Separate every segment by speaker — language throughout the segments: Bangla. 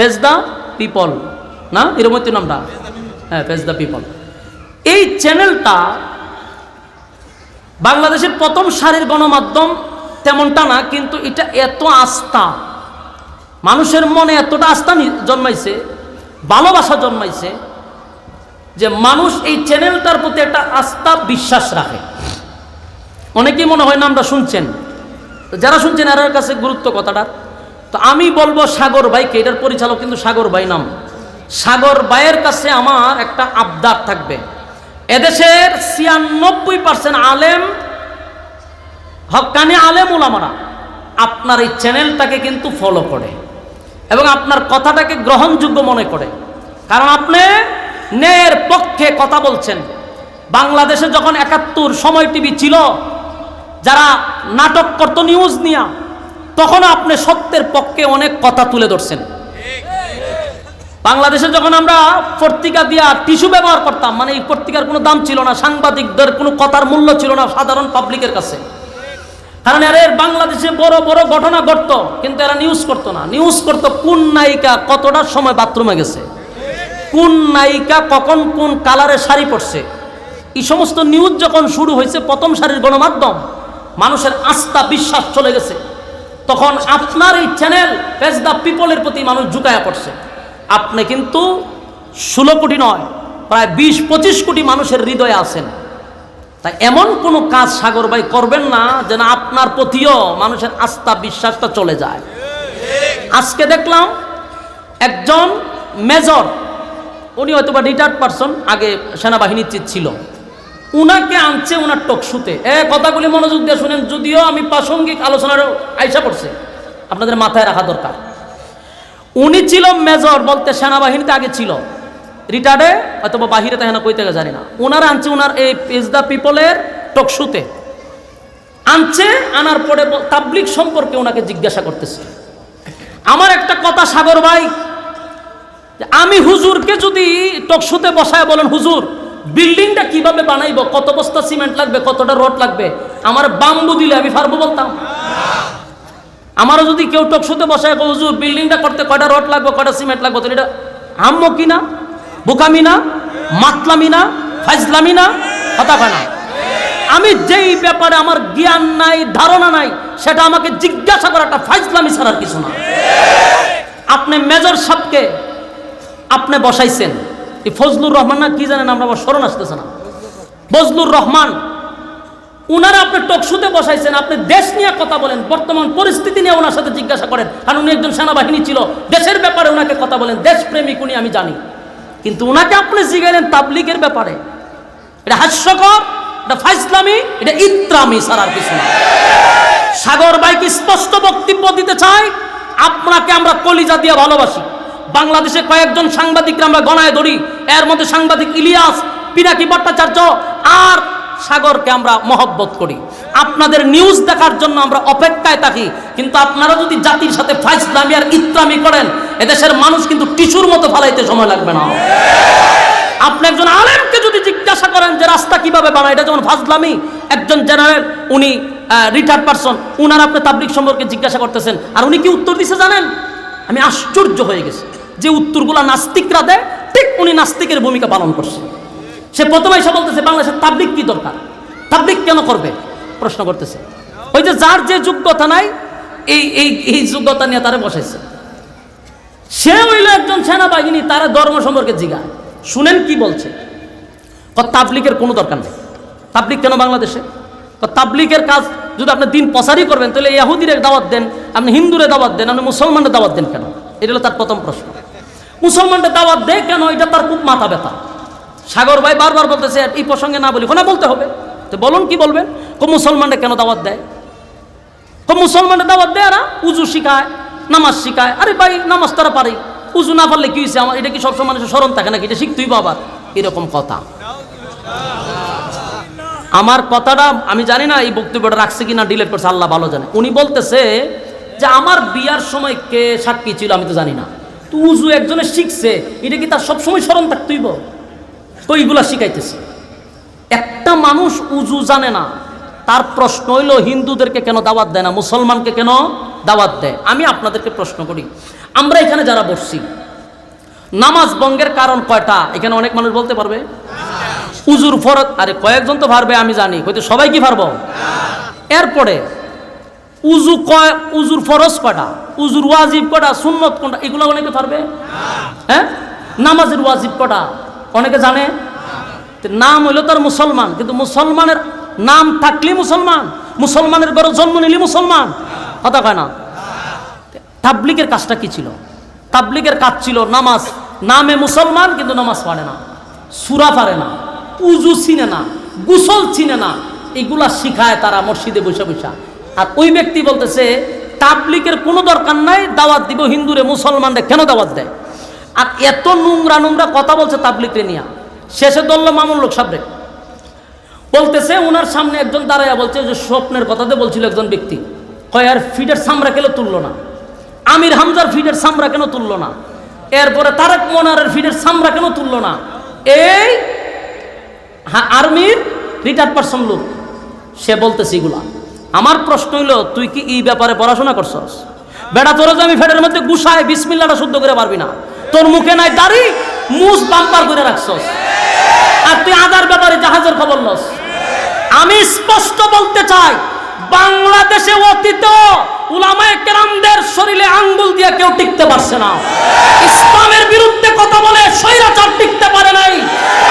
Speaker 1: ফেজ দ্য পিপল না এরকম তো নামটা হ্যাঁ ফেজ দ্য পিপল এই চ্যানেলটা বাংলাদেশের প্রথম সারির গণমাধ্যম তেমনটা না, কিন্তু এটা এত আস্থা। মানুষের মনে এতটা আস্থা জন্মাইছে, ভালোবাসা জন্মাইছে, যে মানুষ এই চ্যানেলটার প্রতি একটা আস্থা বিশ্বাস রাখে। অনেকেই মনে হয় নামটা শুনছেন। যারা শুনছেন এর কাছে গুরুত্ব কথাটার তো আমি বলব সাগর ভাইকে, এটার পরিচালক কিন্তু সাগর ভাই নাম। সাগর ভাইয়ের কাছে আমার একটা আবদার থাকবে। এদেশের ছিয়ানব্বই পার্সেন্ট আলেম, হকানি আলেম ওলামারা আপনার এই চ্যানেলটাকে কিন্তু ফলো করে এবং আপনার কথাটাকে গ্রহণযোগ্য মনে করে। কারণ আপনি ন্যায়ের পক্ষে কথা বলছেন। বাংলাদেশে যখন একাত্তর সময় টিভি ছিল, যারা নাটক করত, নিউজ নিয়া তখন আপনি সত্যের পক্ষে অনেক কথা তুলে ধরছেন। বাংলাদেশে যখন আমরা পত্রিকা দিয়া টিস্যু ব্যবহার করতাম মানে এই পত্রিকার কোনো দাম ছিল না, সাংবাদিকদের কোনো কথার মূল্য ছিল না সাধারণ পাবলিকের কাছে। কারণ এর বাংলাদেশে বড় বড় ঘটনা ঘটতো, কিন্তু এরা নিউজ করতো না। নিউজ করতো কোন নায়িকা কতটার সময় বাথরুমে গেছে? কোন নায়িকা কখন কোন কালারে শাড়ি পরছে? এই সমস্ত নিউজ যখন শুরু হয়েছে, প্রথম সারির গণমাধ্যম, মানুষের আস্থা, বিশ্বাস চলে গেছে। তখন আপনার এই চ্যানেল পেজ দ্য পিপলের প্রতি মানুষ ঝুঁকায়া পড়ছে। আপনি কিন্তু ষোলো কোটি নয়, প্রায় বিশ, পঁচিশ কোটি মানুষের হৃদয়ে আছেন। তাই এমন কোনো কাজ সাগর ভাই করবেন না যেন আপনার প্রতিও মানুষের আস্থা, বিশ্বাসটা চলে যায়। আজকে দেখলাম একজন মেজর, উনি হয়তো বা রিটায়ার্ড পারসন আগে সেনাবাহিনীর ছিল। উনাকে আনছে উনার টকশুতে। এ কথাগুলি মনোযোগ দিয়ে শুনেন, যদিও আমি প্রাসঙ্গিক আলোচনার আইসা করছে আপনাদের মাথায় রাখা দরকার। উনি ছিল মেজর বলতে সেনাবাহিনীতে আগে ছিল। রিটায়ার্ডে অথবা বাহিরে তাই না কই থেকে জানি না। ওনার আনছে ওনার এই পেজ দ্য পিপলের টকশুতে। আনছে, আনার পরে তাবলিক সম্পর্কে ওনাকে জিজ্ঞাসা করতেছে। আমার একটা কথা, সাগর ভাই আমি হুজুরকে যদি টকশুতে বসায় বলেন, হুজুর বিল্ডিংটা কীভাবে বানাইব? কত বস্তা সিমেন্ট লাগবে? কতটা রড লাগবে? আমার বাম্বু দিলে আমি পারব বলতাম। আমারও যদি কেউ টকশুতে বসায় হুজুর, বিল্ডিংটা করতে কয়টা রড লাগবে, কয়টা সিমেন্ট লাগবে? তাহলে এটা হাম্ম কিনা বোকামি না? মাতলামি না? ফাইজলামি না? কথা কয় না। আমি যেই ব্যাপারে আমার জ্ঞান নাই, ধারণা নাই, সেটা আমাকে জিজ্ঞাসা করা একটা ফাইজলামি ছাড়ার কিছু না। আপনি মেজর সাহেবকে আপনি বসাইছেন। এই ফজলুর রহমান না কি জানেন আমরা আবার স্মরণ আসতেছে না? ফজলুর রহমান, উনারা আপনি টকশুতে বসাইছেন, আপনি দেশ নিয়ে কথা বলেন, বর্তমান পরিস্থিতি নিয়ে ওনার সাথে জিজ্ঞাসা করেন। কারণ উনি একজন সেনাবাহিনী ছিল, দেশের ব্যাপারে ওনাকে কথা বলেন, দেশপ্রেমিক উনি, আমি জানি। কিন্তু ওনাকে আপনি জিগাইলেন তাবলিগের ব্যাপারে। এটা হাস্যকর, এটা ফাইসলামি এটা ইত্রামি ছাড়ার কিছু না। সাগর ভাইকে স্পষ্ট বক্তব্য দিতে চাই আপনাকে আমরা কলিজা দিয়ে ভালোবাসি। বাংলাদেশে কয়েকজন সাংবাদিকরা আমরা গণায় ধরি। এর মধ্যে সাংবাদিক ইলিয়াস, পিনাকি ভট্টাচার্য আর সাগরকে আমরা মহব্বত করি। আপনাদের নিউজ দেখার জন্য আমরা অপেক্ষায় থাকি, কিন্তু আপনারা যদি জাতির সাথে ফাইসলামি আর ইত্রামি করেন, এদেশের মানুষ কিন্তু টিস্যুর মতো ফালাইতে সময় লাগবে না। আপনি একজন আলেমকে যদি জিজ্ঞাসা করেন যে রাস্তা কীভাবে বানায়, এটা যেমন ফাজলামি, একজন জেনারেল, উনি রিটায়ার্ড পারসন উনার আপনি তাবলিক সম্পর্কে জিজ্ঞাসা করতেছেন, আর উনি কি উত্তর দিছে জানেন? আমি আশ্চর্য হয়ে গেছি। যে উত্তরগুলা নাস্তিকরা দেয়, ঠিক উনি নাস্তিকের ভূমিকা পালন করছে। সে প্রথমে এসে বলতেছে বাংলাদেশের তাবলিক কি দরকার? তাবলিক কেন করবে? প্রশ্ন করতেছে। ওই যে যার যে যোগ্যতা নাই, এই এই এই যোগ্যতা নিয়ে তারা বসাইছে। সে হইল একজন সেনাবাহিনী, তারা ধর্ম সম্পর্কে জিগায়। শুনেন কি বলছে? তাবলিকের কোনো দরকার নেই। তাবলিক কেন বাংলাদেশে? তাবলিকের কাজ, যদি আপনি দিন প্রসারই করবেন তাহলে ইয়াহুদিরে দাওয়াত দেন, আপনি হিন্দুরে দাওয়াত দেন, আপনি মুসলমানের দাওয়াত দেন কেন? এটা হলো তার প্রথম প্রশ্ন। মুসলমানদের দাওয়াত দেয় কেন? এটা তার খুব মাথা ব্যথা। সাগর ভাই বারবার বলতেছে, এই প্রসঙ্গে না বলি না বলতে হবে। তো বলুন কি বলবেন? কো মুসলমানরা কেন দাওয়াত দেয়? তো মুসলমানের দাওয়াত দেয় না উজু শিখায়, নামাজ শিখায়। আরে ভাই, নামাজ তারা পারে। উজু না পারলে কি হয়েছে আমার এটা কি সবসময় মানুষের স্মরণ থাকে নাকি? এটা শিখতেই আবার। এরকম কথা। আমার কথাটা, আমি জানি না এই বক্তব্যটা রাখছে কিনা, ডিলেট করছে, আল্লাহ ভালো জানে। উনি বলতেছে যে, আমার বিয়ার সময় কে সাক্ষী ছিল আমি তো জানি না। তো উজু একজনে শিখছে, এটা কি তার সবসময় স্মরণ থাকতেইব? তো এইগুলা শিখাইতেছে। একটা মানুষ উজু জানে না, তার প্রশ্ন হইল, হিন্দুদেরকে কেন দাওয়াত দেয় না, মুসলমানকে কেন দাওয়াত দেয়? আমি আপনাদেরকে প্রশ্ন করি। আমরা এখানে যারা বসছি, নামাজ বঙ্গের কারণ কয়টা? এখানে অনেক মানুষ বলতে পারবে? উজুর ফরত আরে কয়েকজন তো পারবে আমি জানি। হয়তো সবাই কি পারব এরপরে উজু কয়, উজুর ফরজ কটা উজুর ওয়াজিব কটা সুন্নত কোনটা? এগুলো অনেকে পারবে হ্যাঁ? নামাজের ওয়াজিব কটা অনেকে জানে? নাম হইল তার মুসলমান, কিন্তু মুসলমানের নাম থাকলে মুসলমান, মুসলমানের ঘরে জন্ম নিলে মুসলমান। কথা কয় না? তাবলিগের কাজটা কি ছিল? তাবলিগের কাজ ছিল নামাজ। নামে মুসলমান, কিন্তু নামাজ পারে না। সুরা পারে না। উজু চিনে না। গুসল চিনে না। এগুলা শিখায় তারা মসজিদে বসে বসে। আর ওই ব্যক্তি বলতেছে তাবলিকের কোনো দরকার নাই, দাওয়াত দিব হিন্দুরে মুসলমানদের কেন দাওয়াত দেয়? আর এত নোংরা নোংরা কথা বলছে তাবলিগরে নিয়ে। শেষে দল্ল মামুন লোক সাবরে বলতেছে, ওনার সামনে একজন দাঁড়াইয়া বলছে যে, স্বপ্নের কথাতে বলছিল একজন ব্যক্তি। কয়, আর ফিটের সামরা কেন তুললো না? আমির হামজার ফিডের সামরা কেন তুললো না? এরপরে তারেক মোনারের ফিডের সামরা কেন তুললো না? এই আর্মির রিটায়ার্ড পার্সন লোক। সে বলতেছে এগুলা। আমার প্রশ্ন হইল, তুই কি এই ব্যাপারে পড়াশোনা করছস? বেটা, তোর আমি ফেটের মধ্যে গুসায় বিসমিল্লাটা শুদ্ধ করে পারবি না। তোর মুখে নাই দাড়ি মুস বাম্পার করে রাখছস। আর তুই আদার ব্যাপারে জাহাজের খবর লস। আমি স্পষ্ট বলতে চাই, বাংলাদেশে অতীত উলামায়ে কেরামদের শরীরে আঙ্গুল দিয়ে কেউ টিকতে পারছে না। ইসলামের বিরুদ্ধে কথা বলে স্বৈরাচার টিকতে পারে নাই।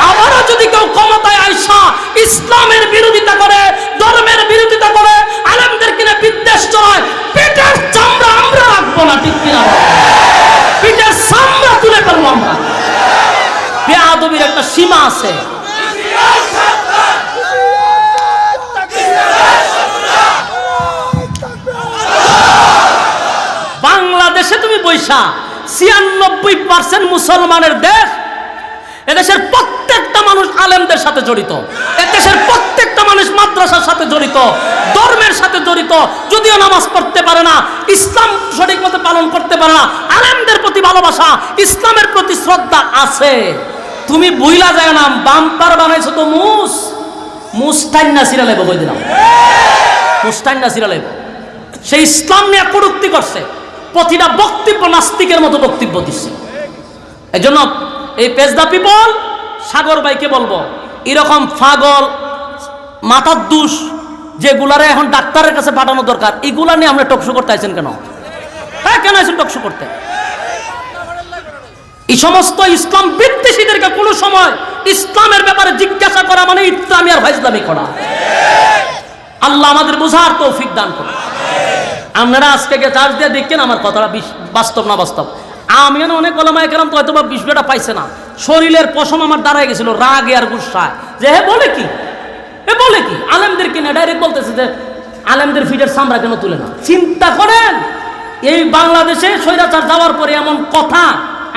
Speaker 1: আবারও যদি কেউ ক্ষমতায় আইসা ইসলামের বিরোধিতা করে বিদ্বেষ পেটের চামড়া আমরা রাখব না, ঠিক কিনা? পিঠের চামড়া তুলে ফেলব আমরা। একটা সীমা আছে। বাংলাদেশে তুমি বৈশা, ছিয়ানব্বই পার্সেন্ট মুসলমানের দেশ এদেশের প্রত্যেকটা মানুষ আলেমদের সাথে জড়িত। এদেশের প্রত্যেকটা মানুষ মাদ্রাসার সাথে জড়িত, ধর্মের সাথে জড়িত, যদিও নামাজ পড়তে পারে না, ইসলাম সঠিক মতো পালন করতে পারে না, আলেমদের প্রতি ভালোবাসা, ইসলামের প্রতি শ্রদ্ধা আছে। তুমি বুইলা যায় না বাম্পার বানাইছো তো মুস। মুস্তাইন না সিরালে বই দিলাম? মুস্তাইন না সিরালে সে ইসলাম নিয়ে কটুক্তি করছে, প্রতিটা বক্তব্য নাস্তিকের মতো বক্তব্য দিচ্ছে। এই জন্য এই পেজদা পিপল, সাগর ভাইকে বলব, এরকম ফাগল, মাথার দুষ, যেগুলারে এখন ডাক্তারের কাছে পাঠানো দরকার, এগুলা নিয়ে আমরা টকশো করতে আছেন কেন? হ্যাঁ কেন আছেন টকশো করতে? এই সমস্ত ইসলাম বিদ্বেষীদেরকে কোনো সময় ইসলামের ব্যাপারে জিজ্ঞাসা করা মানে ইসলামী আর ভাইসলামী করা। আল্লাহ আমাদের বোঝার তৌফিক দান করুন। আপনারা আজকে চার্জ দিয়ে দেখছেন, আমার কথাটা বাস্তব না বাস্তব? আমি অনেক ওলামায় গেলাম তো হয়তো বা বিষয়টা পাইছে না। শরীরের পশম আমার দাঁড়ায় গেছিল, রাগে আর গুসায় যে হে বলে কি? এ বলে কি? আলেমদের কিনা ডাইরেক্ট বলতেছে যে, আলেমদের ফিটের সামরা কেন তুলে না? চিন্তা করেন, এই বাংলাদেশে স্বৈরাচার যাওয়ার পরে এমন কথা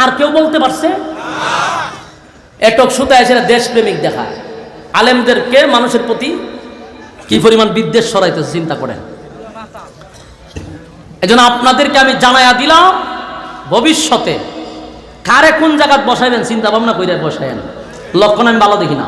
Speaker 1: আর কেউ বলতে পারছে? এটক সুতা এসে দেশপ্রেমিক দেখায়। আলেমদেরকে মানুষের প্রতি কি পরিমাণ বিদ্বেষ সরাইতেছে চিন্তা করেন। এজন্য আপনাদেরকে আমি জানাইয়া দিলাম ভবিষ্যতে কারে কোন জায়গায় বসাইবেন চিন্তা ভাবনা করে বসাইন লক্ষণ আমি ভালো দেখি না।